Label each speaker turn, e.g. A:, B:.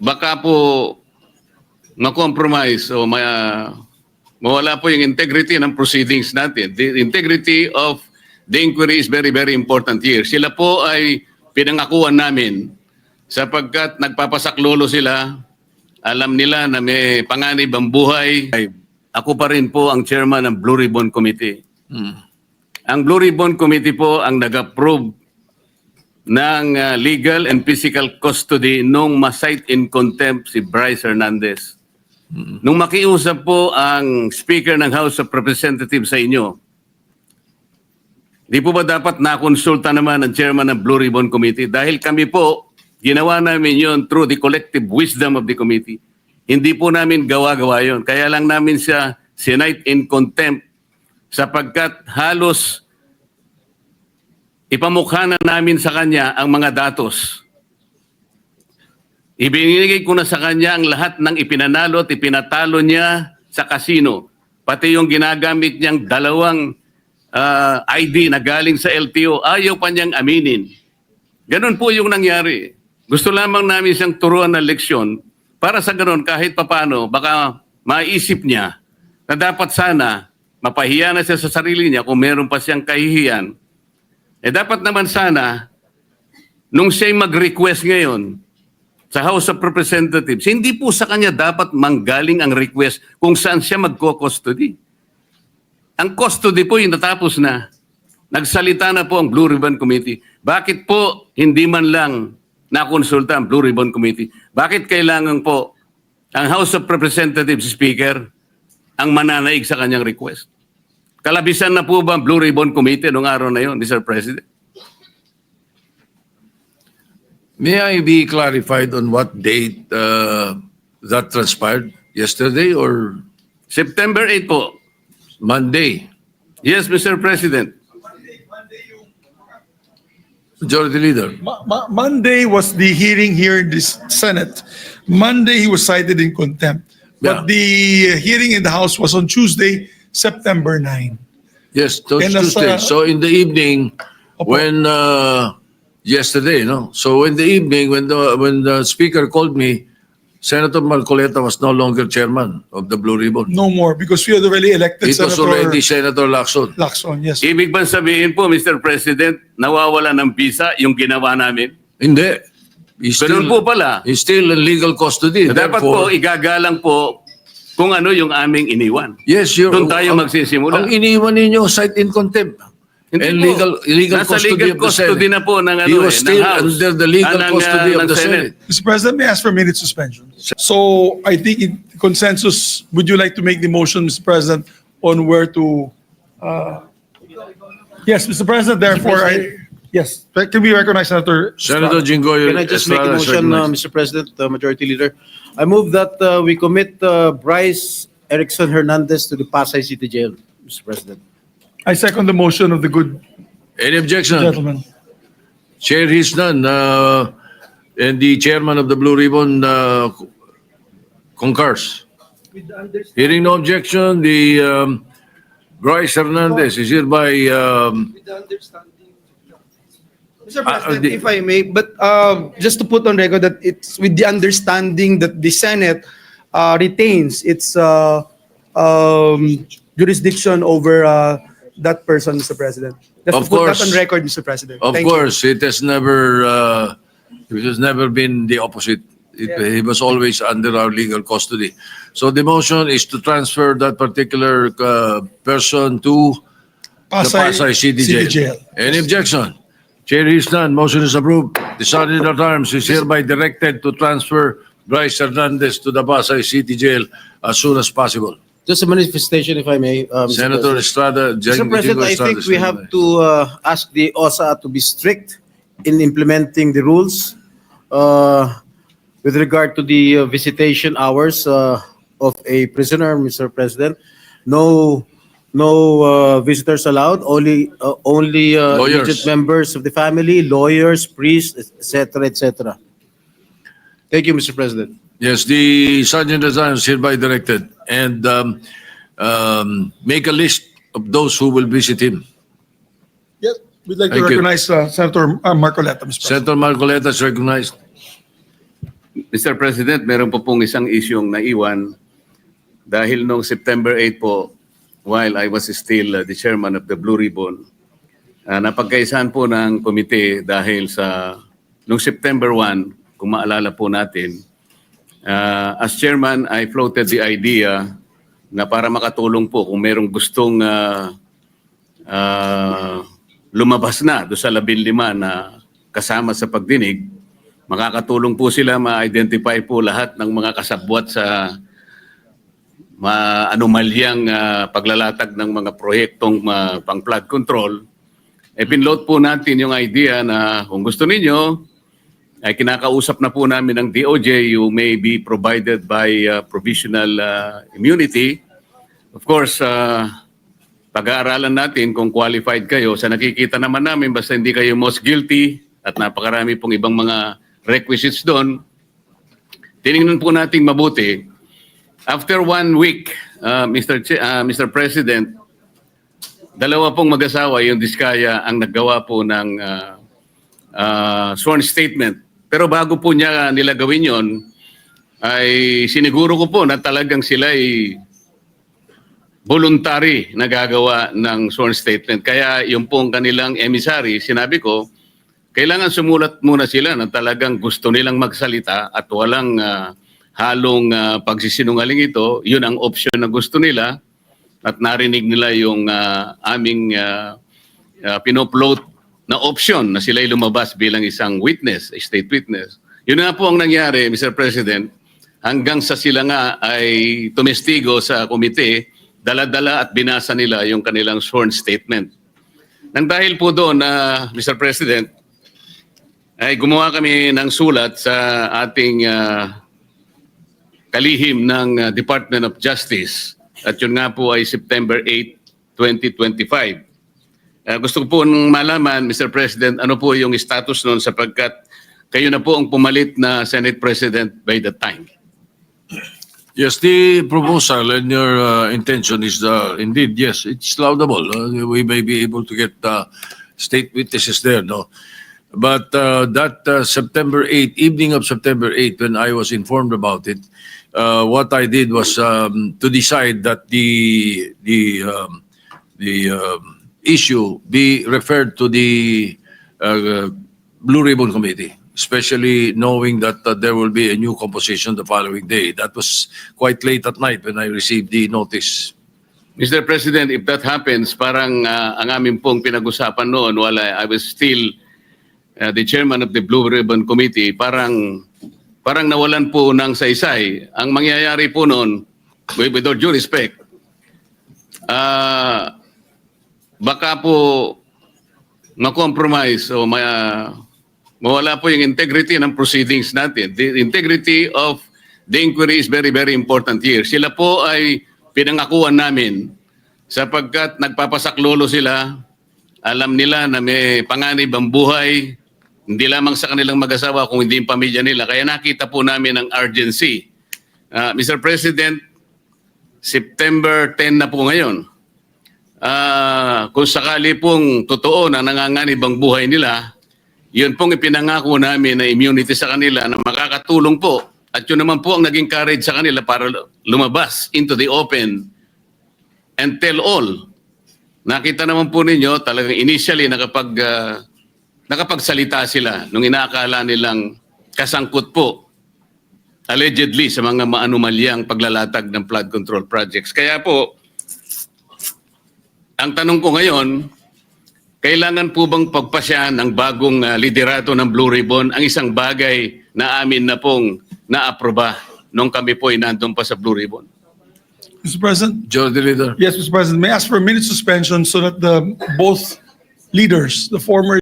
A: baka po ma-compromise o ma mawala po yung integrity ng proceedings natin. The integrity of the inquiry is very, very important here. Sila po ay pinangakuan namin sapagkat nagpapasaklolo sila. Alam nila na may panganib ang buhay. Ako pa rin po ang chairman ng Blue Ribbon Committee. Ang Blue Ribbon Committee po ang nag-approve ng uh, legal and physical custody nung ma-cite in contempt si Bryce Hernandez. Nung makiusap po ang Speaker ng House of Representatives sa inyo, di po ba dapat nakonsulta naman ang Chairman ng Blue Ribbon Committee? Dahil kami po, ginawa namin yon through the collective wisdom of the committee. Hindi po namin gawa-gawa yon. Kaya lang namin siya sinite in contempt sapagkat halos ipamukha na namin sa kanya ang mga datos. Ibinigay ko na sa kanya ang lahat ng ipinanalo at ipinatalo niya sa kasino. Pati yung ginagamit niyang dalawang ah, ID na galing sa LTO, ayaw pa niyang aminin. Ganun po yung nangyari. Gusto lamang namin siyang turuan ng leksyon para sa ganun kahit papano baka maisip niya na dapat sana mapahiya na siya sa sarili niya kung meron pa siyang kahihiyan. Eh dapat naman sana nung siya'y mag-request ngayon sa House of Representatives, hindi po sa kanya dapat manggaling ang request kung saan siya magko-custody. Ang custody po yung natapos na. Nagsalita na po ang Blue Ribbon Committee. Bakit po hindi man lang nakonsulta ang Blue Ribbon Committee? Bakit kailangan po ang House of Representatives Speaker ang mananaig sa kanyang request? Kalabisan na po ba ang Blue Ribbon Committee noong araw na yon, Mr. President?
B: May I be clarified on what date uh, that transpired? Yesterday or
A: September 8 po.
B: Monday?
A: Yes, Mr. President.
B: Majority Leader.
C: Mo- Mo- Monday was the hearing here in this Senate. Monday, he was cited in contempt.
B: Yeah.
C: But the hearing in the House was on Tuesday, September 9.
B: Yes, it's
C: And nasa-
B: Tuesday. So in the evening,
C: Opo.
B: when, uh, yesterday, no? So in the evening, when the, when the speaker called me, Senator Marcoleta was no longer chairman of the Blue Ribbon.
C: No more, because we had already elected
B: It was
C: Senator
B: already Senator Lacson.
C: Lacson, yes.
A: Ibig bang sabihin po, Mr. President, nawawala ng visa yung ginawa namin?
B: Hindi. He's
A: Ganun
B: still,
A: po pala.
B: he's still in legal custody.
A: Dapat po,
B: Therefore,
A: igagalang po kung ano yung aming iniwan.
B: yes, you're,
A: Doon tayo
B: ang-
A: magsisimula.
B: Ang iniwan ninyo, cite in contempt.
A: Hindi
B: and
A: po.
B: legal, legal
A: Nasa
B: custody
A: legal
B: of the
A: custody
B: Senate.
A: na po ng ano
B: He
A: eh,
B: was
A: ng
B: still
A: House.
B: under the legal
A: Ah, ng,
B: custody
A: ah,
B: of the
A: Senate.
B: Senate.
C: Mr. President, may I ask for a minute suspension? So I think in consensus, would you like to make the motion, Mr. President, on where to? uh, Yes, Mr. President, therefore, I, yes, can we recognize Senator?
B: Senator Jinggoy
D: Can I just make
B: Estrada
D: a
B: is
D: motion, uh,
B: recognized.
D: Mr. President, uh, Majority Leader? I move that uh, we commit uh, Bryce Erickson Hernandez to the Pasay City Jail, Mr. President.
C: I second the motion of the good
B: Any objection?
C: gentleman.
B: Chair is none. Uh, and the chairman of the Blue Ribbon uh, concurs. Hearing no objection, the um, Bryce Hernandez is hereby um,
E: Mr.
B: Ah,
E: President,
B: the-
E: if I may, but uh, just to put on record that it's with the understanding that the Senate uh, retains its uh, um, jurisdiction over uh, that person, Mr. President. Just
B: Of
E: to put that
B: course.
E: on record, Mr. President.
B: Of
E: Thank you.
B: course, it has never, uh, it has never been the opposite. It, He was always under our legal custody. So the motion is to transfer that particular uh, person to the Pasay City Jail. Any objection? Chair is none. Motion is approved. The Sergeant at Arms is hereby directed to transfer Bryce Hernandez to the Pasay City Jail as soon as possible.
D: Just a manifestation, if I may. uh, Mr.
B: Senator
D: President.
B: Estrada.
D: Mr. President, I think we have to uh, ask the OSA to be strict in implementing the rules uh, with regard to the uh, visitation hours uh, of a prisoner, Mr. President. No, no uh, visitors allowed, only, uh, only uh,
B: Lawyers.
D: immediate members of the family, lawyers, priests, et cetera, et cetera. Thank you, Mr. President.
B: Yes, the Sergeant at Arms hereby directed and um, um, make a list of those who will visit him.
C: Yes, we'd like to
B: Thank you.
C: recognize uh, Senator uh, Marcoleta, Mr. President.
B: Senator Marcoleta is recognized.
A: Mr. President, meron po pong isang isyong naiwan dahil noong September 8 po, while I was still uh, the chairman of the Blue Ribbon, uh, napagkaisahan po ng komite dahil sa noong September 1, kung maalala po natin, uh, as chairman, I floated the idea na para makatulong po kung merong gustong uh, uh, lumabas na do sa labing lima na kasama sa pagdinig, makakatulong po sila ma-identify po lahat ng mga kasabwat sa ma-anomalyang ah, paglalatag ng mga proyektong ah, pang flood control. E pinload po natin yung idea na kung gusto ninyo, ay kinakausap na po namin ng DOJ, you may be provided by ah, provisional ah, immunity. Of course, ah, pag-aaralan natin kung qualified kayo. Sa nakikita naman namin, basta hindi kayo most guilty at napakarami pong ibang mga requisites doon, tinignan po natin mabuti. After one week, uh, Mr. Ch- uh, Mr. President, dalawa pong mag-asawa, yung Diskaya, ang naggawa po ng uh, uh, sworn statement. Pero bago po niya nila gawin yon, ay siniguro ko po na talagang sila ay voluntary na gagawa ng sworn statement. Kaya yung pong kanilang emissary, sinabi ko, kailangan sumulat muna sila na talagang gusto nilang magsalita at walang ah, halong ah, pagsisinungaling ito. Yun ang option na gusto nila at narinig nila yung ah, aming uh, pinopload na option na sila'y lumabas bilang isang witness, state witness. Yun nga po ang nangyari, Mr. President, hanggang sa sila nga ay tumestigo sa komite, dala-dala at binasa nila yung kanilang sworn statement. Nang dahil po doon, na Mr. President, ay gumawa kami ng sulat sa ating ah, kalihim ng ah, Department of Justice at yun nga po ay September 8, 2025. Ah, gusto ko po nung malaman, Mr. President, ano po yung status noon sapagkat kayo na po ang pumalit na Senate President by the time.
B: Yes, the proposal and your uh, intention is uh, indeed, yes, it's laudable. Uh, we may be able to get uh, state witnesses there, no? But uh, that uh, September 8, evening of September 8, when I was informed about it, uh, what I did was um, to decide that the the um, the um, issue be referred to the uh, Blue Ribbon Committee, especially knowing that uh, there will be a new composition the following day. That was quite late at night when I received the notice.
A: Mr. President, if that happens, parang ah, ang amin pong pinag-usapan noon while I, I was still ah, the chairman of the Blue Ribbon Committee, parang parang nawalan po ng saysay. Ang mangyayari po noon, with, with all due respect, ah, baka po ma-compromise o ma, mawala po yung integrity ng proceedings natin. The integrity of the inquiry is very, very important here. Sila po ay pinangakuan namin sapagkat nagpapasaklolo sila, alam nila na may panganib ang buhay, hindi lamang sa kanilang mag-asawa kung hindi yung pamilya nila. Kaya nakita po namin ang urgency. Ah, Mr. President, September 10 na po ngayon. Ah, kung sakali pong totoo na nanganganib ang buhay nila, yun pong ipinangako namin na immunity sa kanila na makakatulong po. At yun naman po ang naging courage sa kanila para lumabas into the open and tell all. Nakita naman po ninyo talagang initially nakapag, ah, nakapagsalita sila nung inaakala nilang kasangkot po allegedly sa mga maanumalyang paglalatag ng flood control projects. Kaya po, ang tanong ko ngayon, kailangan po bang pagpasyahan ng bagong ah, liderato ng Blue Ribbon ang isang bagay na amin na pong naaproba nung kami po ay nandun pa sa Blue Ribbon?
C: Mr. President?
B: Majority Leader.
C: Yes, Mr. President. May I ask for a minute suspension so that the both leaders, the former